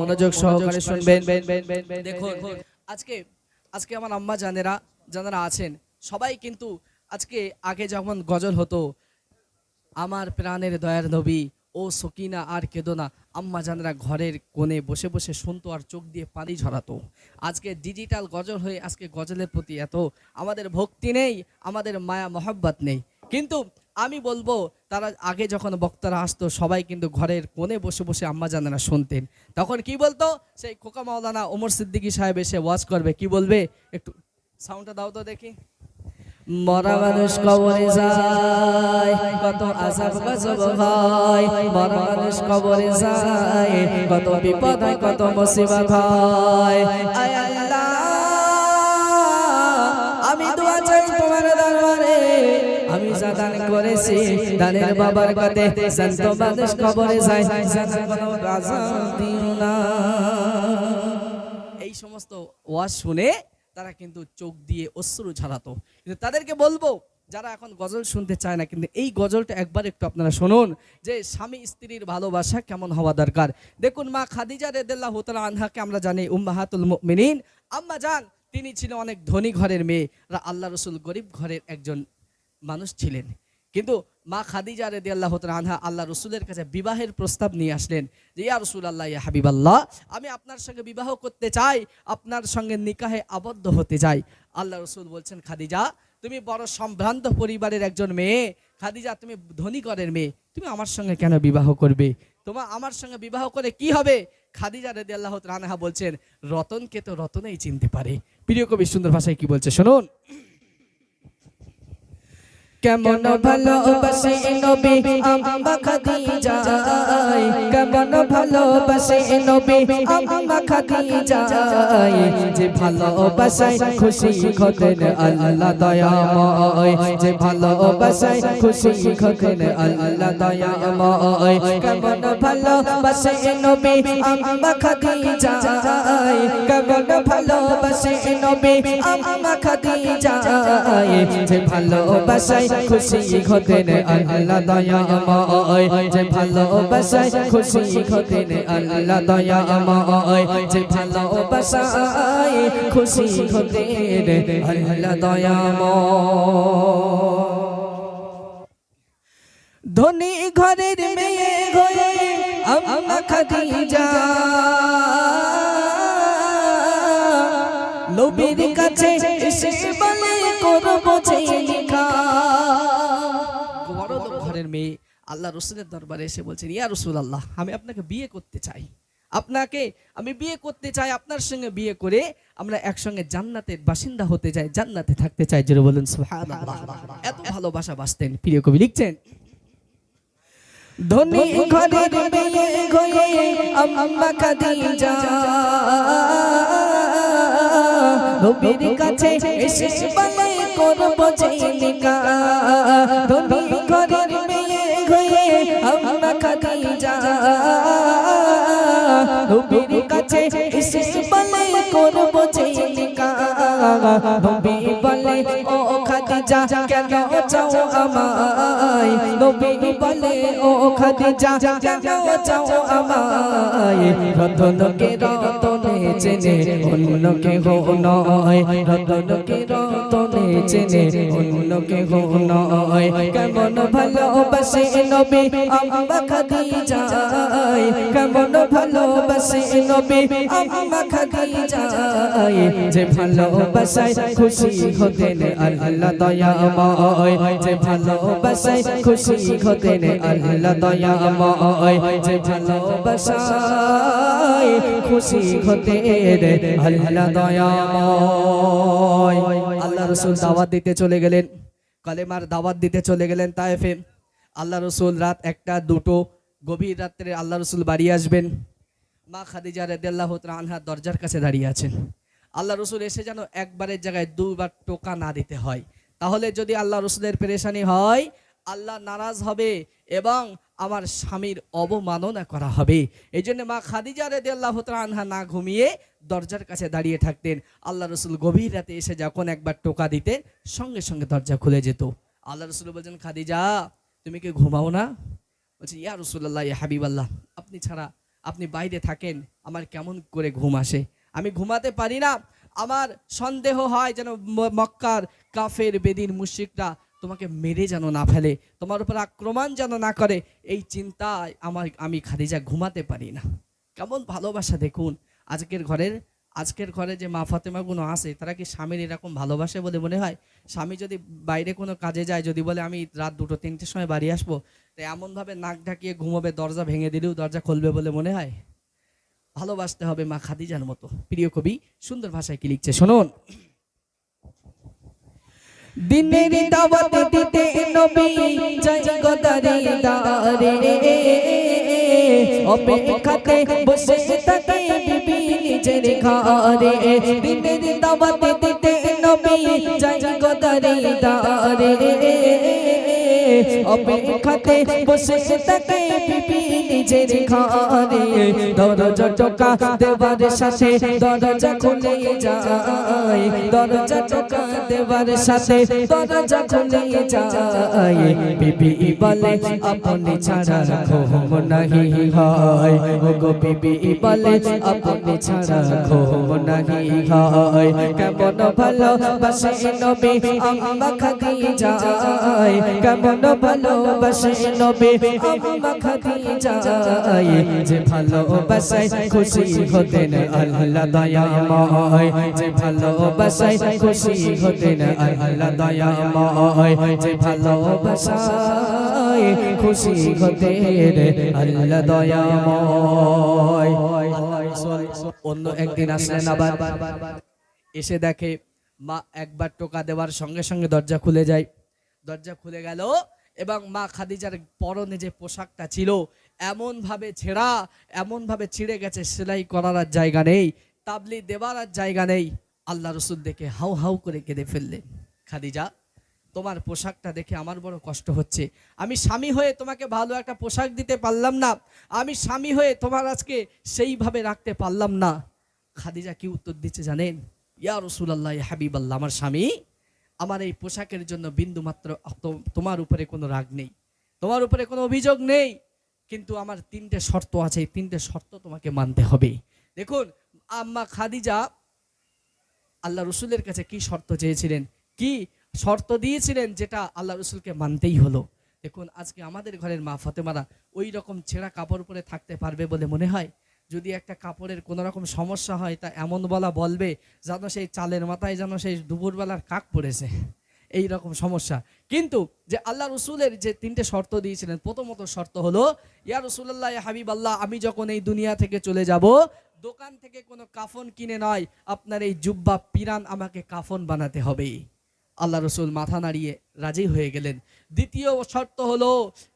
মনোযোগ সহকারে শুনবেন। দেখুন আজকে আজকে আমার আম্মা জানেরা যারা আছেন সবাই কিন্তু আজকে আগে যখন গজল হতো আমার প্রাণের দয়ার নবী ও সকিনা আর কেদোনা আম্মা জানেরা ঘরের কোণে বসে বসে শুনতো আর চোখ দিয়ে পানি ঝরাতো। আজকে ডিজিটাল গজল হয়ে আজকে গজলের প্রতি এত আমাদের ভক্তি নেই আমাদের মায়া মহব্বত নেই। কিন্তু আমি বলব, তারা আগে যখন বক্তারা আসতো, সবাই কিন্তু ঘরের কোণে বসে বসে আম্মা জানেরা শুনতেন। তখন কি বলতো, সেই খোকা মাওলানা ওমর সিদ্দিকী সাহেব এসে ওয়াজ করবে, কি বলবে? একটু সাউন্ডটা দাও তো দেখি। মরা মানুষ কবরে যায়, কত আসাব গজব হয়। মরা মানুষ কবরে যায়, কত বিপদ হয়, কত মুসিবত হয়। আয় আল্লাহ। দান করেছি। দানের বাবার কাছে সন্ত মানুষ কবরে যায় যেন এই সমস্ত ওয়াজ শুনে তারা কিন্তু চোখ দিয়ে অশ্রু ঝরাতো কিন্তু তাদেরকে বলব, যারা এখন গজল শুনতে চায় না, কিন্তু এই গজলটা একবার একটু আপনারা শুনুন, যে স্বামী স্ত্রীর ভালোবাসা কেমন হওয়া দরকার। দেখুন মা খাদিজা রেদাল্লাহ তাআলা আনহাকে আমরা জানি উম্মাহাতুল মুমিনিন। আম্মা জান, তিনি ছিলেন অনেক ধনী ঘরের মেয়ে। আল্লাহ রসুল গরিব ঘরের একজন মানুষ ছিলেন। কিন্তু মা খাদিজা রেদি আল্লাহ আনহা আল্লাহ রসুলের কাছে বিবাহের প্রস্তাব নিয়ে আসলেন যে, ইয়া রসুল আল্লাহ ইয়া হাবিব আল্লাহ আমি আপনার সঙ্গে বিবাহ করতে চাই, আপনার সঙ্গে নিকাহে আবদ্ধ হতে চাই। আল্লাহ রসুল বলছেন, খাদিজা, তুমি বড় সম্ভ্রান্ত পরিবারের একজন মেয়ে। খাদিজা, তুমি ধনী ঘরের মেয়ে। তুমি আমার সঙ্গে কেন বিবাহ করবে? তোমার আমার সঙ্গে বিবাহ করে কি হবে? খাদিজা রেদি আল্লাহ আনহা বলছেন, রতনকে তো রতনেই চিনতে পারে। প্রিয় কবি, সুন্দর ভাষায় কি বলছে? শুনুন। কেমন ভালোবাসে নবী আম্মা খাদিজা। ভালোবাসে নবী আম্মা খাদিজা যে ভালোবাসায় খুশি হতেন আল্লাহ দয়াময়। যে ভালোবাসায় খুশি হতেন আল্লাহ দয়াময়। কেমন ভালোবাসে নবী আম্মা খাদিজা কেমন ভালোবাসে নবী আম্মা খাদিজা যে ভালোবাসায় খুশি হতেন আল্লাহ দয়াময়। যে ভালোবাসায় খুশি হতেন আল্লাহ দয়াময় যে ভালোবাসায় খুশি হতেন আল্লাহ দয়াময় ধনী ঘরের মেয়ে হয়ে আম্মা খাদিজা। নবীর কাছে এসে আল্লাহ রসুলের দরবারে এসে বলছেন, ইয়া রসুল আল্লাহ আমি আপনাকে বিয়ে করতে চাই। আপনাকে, আমি বিয়ে করতে চাই, আপনার সঙ্গে বিয়ে করে আমরা একসঙ্গে জান্নাতের বাসিন্দা হতে চাই, জান্নাতে থাকতে চাই। জোরে বলুন এত ভালোবাসা বাসতেন, প্রিয় কবি লিখছেন। ধনী কাছে করব ধনী নবীর কাছে এসে বলে, করব জেলিকা নবী বলে, ও খাদিজা, কেন চাও আমায়? নবী বলে, ও খাদিজা, কেন চাও আমায়? রতনকে রতনে চেনে, অন্যকে হো নয়। রতনকে রতনে চেনে অন্যকে নয়। কেমন ভালোবাসে নবী আম্মা খাদিজা। কেমন ভালোবাসে নবী আম্মা খাদিজা। যে ভালোবাসায় খুশি হতেন আল্লাহ দয়াময়। যে ভালোবাসায় খুশি হতেন আল্লাহ দয়াময়। যে ভালোবাসায় খুশি হতেন আল্লাহ দয়াময়। আল্লাহ রসুল দাওয়াত দিতে চলে গেলেন। কালেমার দাওয়াত দিতে চলে গেলেন তায়েফে। আল্লাহ রসুল রাত একটা, দুটো, গভীর রাত্রে আল্লাহ রসুল বাড়ি আসবেন। মা খাদিজা রাদিয়াল্লাহু তাআলা আনহার দরজার কাছে দাঁড়িয়ে আছেন। আল্লাহ রসুল এসে যেন একবারের জায়গায় দুবার টোকা না দিতে হয়। তাহলে যদি আল্লাহ রসুলের পেরেশানি হয়, আল্লাহ নারাজ হবে এবং আমার স্বামীর অবমাননা করা হবে। এই জন্য মা খাদিজা রাদিয়াল্লাহু তাআলা আনহা না ঘুমিয়ে দরজার কাছে দাঁড়িয়ে থাকতেন। আল্লাহ রসুল গভীর রাতে এসে যখন একবার টোকা দিতেন, সঙ্গে সঙ্গে দরজা খুলে যেত। আল্লাহ রসুল বলছেন, খাদিজা, তুমি কি ঘুমাও না? বলছি, ইয়া রসুল্লাহ ইয়া হাবিবাল্লাহ, আপনি ছাড়া, আপনি বাইরে থাকেন, আমার কেমন করে ঘুম আসে? আমি ঘুমাতে পারি না। আমার সন্দেহ হয় যেন মক্কার কাফের বেদিন মুশিকরা তোমাকে মেরে যেন না ফেলে, তোমার উপর আক্রমণ যেন না করে, এই চিন্তায় আমার, আমি খাদিজা ঘুমাতে পারি না। কেমন ভালোবাসা দেখুন, আজকের ঘরের, আজকের ঘরে যে মা ফাতেমাগুলো আসে তারা কি স্বামীর এরকম ভালোবাসে বলে মনে হয়? স্বামী যদি বাইরে কোনো কাজে যায়, যদি বলে আমি রাত দুটো, তিনটের সময় বাড়ি আসব, তো এমনভাবে নাক ঢাকিয়ে ঘুমাবে, দরজা ভেঙে দিলেও দরজা খুলবে বলে মনে হয়? ভালোবাসতে হবে মা খাদিজার মতো। প্রিয় কবি, সুন্দর ভাষায় কি লিখছে, শুনুন। দিনের দাওয়াত দিতে নবী জয় গদারে দারে অপেক্ষাতে বসে থাকে বিবি নিজের ঘরে। দিনের দাওয়াত দিতে নবী জয় গদারে দারে অপেক্ষাতে বসে থাকে বিবি নিজের ঘরে দরজা টোকা দেবার সাথে দরজা খুলে যায়। দরজা টোকা দেবার সাথে দরজা খুলে যায়। বিবি বলে, আপনি ছাড়া ঘুম নাহি হয়। গো বিবি বলে, আপনি ছাড়া ঘুম নাহি হয়। কেমন ভালো বাসে নবী আম্মা খাদিজা। কেমন ভালো বাসে নবী আম্মা খাদিজা যে খুশি হতেন আল্লাহ যে খুশি হতেন আল্লাহ যে খুশি হতেন আল্লাহ অন্য একদিন আসলেন আবার। এসে দেখে মা একবার টোকা দেওয়ার সঙ্গে সঙ্গে দরজা খুলে যায়। দরজা খুলে গেল এবং মা খাদিজার পরনে যে পোশাকটা ছিল এমন ভাবে ছেঁড়া এমন ভাবে ছিঁড়ে গেছে, সেলাই করার আর জায়গা নেই, তাবলি দেওয়ার আর জায়গা নেই। আল্লাহ রসুল দেখে হাউ হাউ করে কেঁদে ফেললেন। খাদিজা, তোমার পোশাকটা দেখে আমার বড় কষ্ট হচ্ছে। আমি স্বামী হয়ে তোমাকে ভালো একটা পোশাক দিতে পারলাম না। আমি স্বামী হয়ে তোমার আজকে সেইভাবে রাখতে পারলাম না। খাদিজা কি উত্তর দিচ্ছে জানেন? ইয়া রসুলাল্লাহ হাবিব আল্লাহ আমার স্বামী, আমার এই পোশাকের জন্য বিন্দু মাত্র তোমার উপরে কোনো রাগ নেই। তোমার উপরে কোনো অভিযোগ নেই। কিন্তু আমার তিনটে শর্ত আছে, এই তিনটে শর্ত তোমাকে মানতে হবে। দেখুন, আম্মা খাদিজা আল্লাহ রসুলের কাছে কি শর্ত চেয়েছিলেন? কি শর্ত দিয়েছিলেন যেটা আল্লাহ রসুলকে মানতেই হলো? দেখুন, আজকে আমাদের ঘরের মা ফতেমারা ওই রকম ছেঁড়া কাপড় পরে থাকতে পারবে বলে মনে হয়? যদি একটা কাপড়ের কোনো রকম সমস্যা হয়, তা এমন বলা বলবে যেন সেই চালের মাথায় যেন সেই দুপুরবেলার কাক পড়েছে। এই রকম সমস্যা। কিন্তু যে আল্লাহ রসুলের যে তিনটে শর্ত দিয়েছিলেন, প্রথমত শর্ত হলো, ইয়া রসুল্লাহ হাবিব আল্লাহ আমি যখন এই দুনিয়া থেকে চলে যাব, দোকান থেকে কোনো কাফন কিনে নয়, আপনার এই জুব্বা পিরান আমাকে কাফন বানাতে হবে আল্লাহ রসুল মাথা নাড়িয়ে রাজি হয়ে গেলেন। দ্বিতীয় শর্ত হলো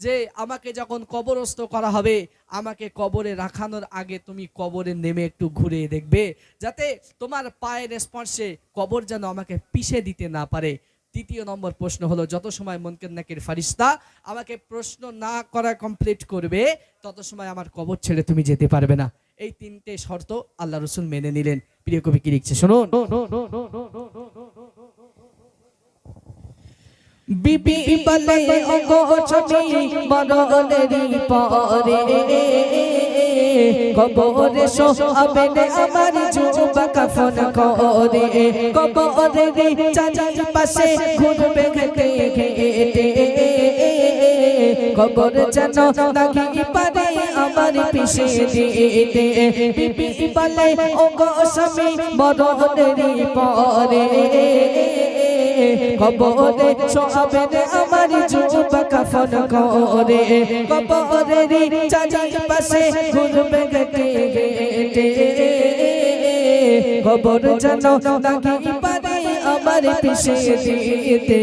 যে, আমাকে যখন কবরস্থ করা হবে, আমাকে কবরে রাখানোর আগে তুমি কবরে নেমে একটু ঘুরে দেখবে, যাতে তোমার পায়ের স্পর্শে কবর যেন আমাকে পিষে দিতে না পারে। তৃতীয় নম্বর প্রশ্ন হলো, যত সময় মনকের নাকের ফারিস্তা আমাকে প্রশ্ন না করা কমপ্লিট করবে, তত সময় আমার কবর ছেড়ে তুমি যেতে পারবে না। এই তিনটে শর্ত আল্লাহ রসুল মেনে নিলেন। প্রিয় কবি কি লিখছে? শুনুন। বিবি বলে, ওগো ছবি মরণেরই পরে। কবরে শো আবেনে আমার জুবা কাফন করে। কবরে রে চাচার পাশে ঘুরবে ঘেটে ঘেটে। কবর যেন নাকি পারে আমার পিছে দিতে। বিবি বলে, ওগো স্বামী, মরণেরই পরে। কবরে সোহাবেন আমার যুবা কাফন করে। কবরে রে চাচার পাশে ঘুরবে গেটে গেটে। কবর যেন নাকি আমার পিছে দিতে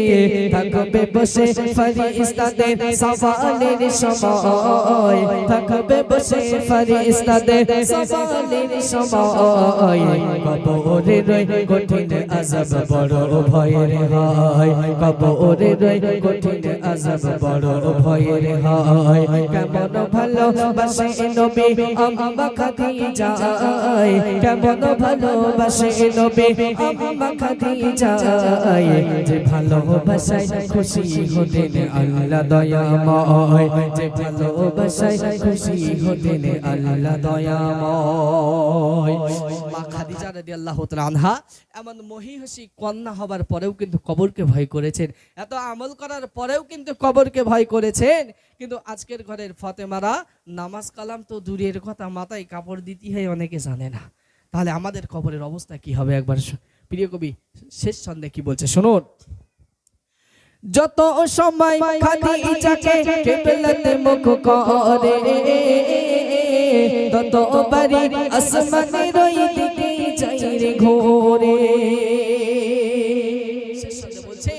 থাকবে বসে ফরিস্তাদের সওয়ালের সময়। থাকবে বসে ফরিস্তাদের সওয়ালের সময়। কবরে রই কঠিন আযাব বড় ভয়ের হয়। কবরে রই কঠিন আযাব বড় ভয়ের হয়। কেমন ভালো, বাসে নবী আম্মা খাদিজা কেমন ভালো, বাসে নবী আম্মা খাদিজা যে ভালোবাসায় খুশি হতেন আল্লাহ দয়াময়। যে ভালোবাসায় খুশি হতেন আল্লাহ দয়াময়। এমন মহিষী কন্যা হবার পরেও কিন্তু কবরকে ভয় করেছেন। এত আমল করার পরেও কিন্তু কবরকে ভয় করেছেন। কিন্তু আজকের ঘরের ফাতেমারা নামাজ কালাম তো দূরের কথা, মাথায় কাপড় দিতে হয়, অনেকে জানে না। তাহলে আমাদের কবরের অবস্থা কি হবে একবার প্রিয় কবি, শেষ ছন্দে কি বলছে? শুনুন। যত সময় তত বাড়ি ঘোরে। বলছে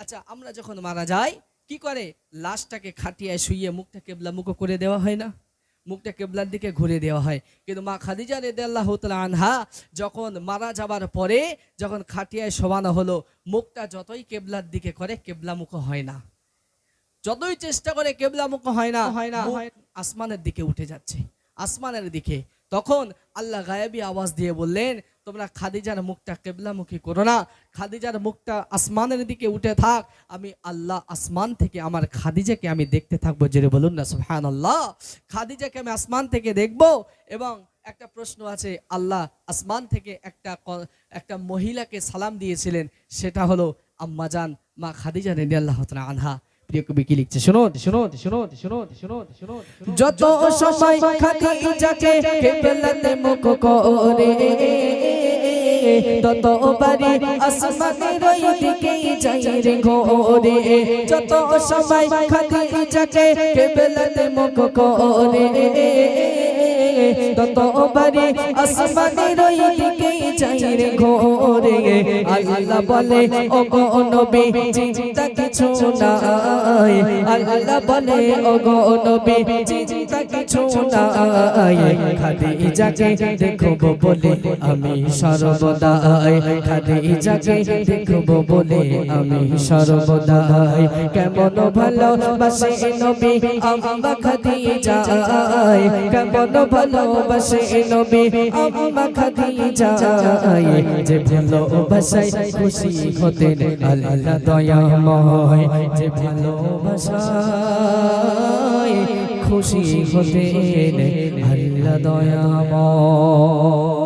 আচ্ছা আমরা যখন মারা যাই কি করে? লাশটাকে খাটিয়ায় শুইয়ে মুখটা কেবলা মুখ করে দেওয়া হয় না? মুখটা কেবলার দিকে ঘুরে দেওয়া হয়। কিন্তু মা খাদিজা রেদে আল্লাহ আনহা যখন মারা যাবার পরে যখন খাটিয়ায় শোবানো হলো মুখটা যতই কেবলার দিকে করে কেবলা মুখ হয় না। যতই চেষ্টা করে কেবলা মুখ হয় না হয় না, আসমানের দিকে উঠে যাচ্ছে। আসমানের দিকে। তখন আল্লাহ গায়েবী আওয়াজ দিয়ে বললেন তোমরা খাদিজার মুখটা কেবলামুখী করো না। খাদিজার মুখটা আসমানের দিকে উঠে থাক। আমি আল্লাহ আসমান থেকে আমার খাদিজাকে আমি দেখতে থাকব, জেরে বলুন না সুহান আল্লাহ খাদিজাকে আমি আসমান থেকে দেখব এবং একটা প্রশ্ন আছে, আল্লাহ আসমান থেকে একটা একটা মহিলাকে সালাম দিয়েছিলেন, সেটা হলো আম্মাজান মা খাদিজা রেডি আল্লাহ আনহা। প্রিয় কবি কি লিখছে? শুনুন শুনুন শুনুন শুনুন শুনুন শুনুন যত সময় খাদিজাকে কিবলাতে মুখ করে, তত বাড়ি আসমানের ওই দিকে যাই রে ঘোরে। যত সময় খাদিজাকে কিবলাতে মুখ করে, তত বাড়ি আসমানের ওই দিকে যাই রে ঘোরে। আল্লাহ বলে, ও গো নবী, চিন্তা কিছু নাই। আল্লাহ বলে, ও গো নবী নাই খাদিজাকে দেখব বলে আমি সর্বদাই খাদিজাকে দেখব বলে আমি সর্বদাই কেমন ভালো বাসে নবী আম্মা খাদিজা কেমন ভালো বাসে নবী আম্মা খাদিজা যে ভালোবাসায় খুশি হতেন আল্লাহ দয়াময় যে ভালোবাসায় খুশি হতেন আল্লাহ দয়াময়।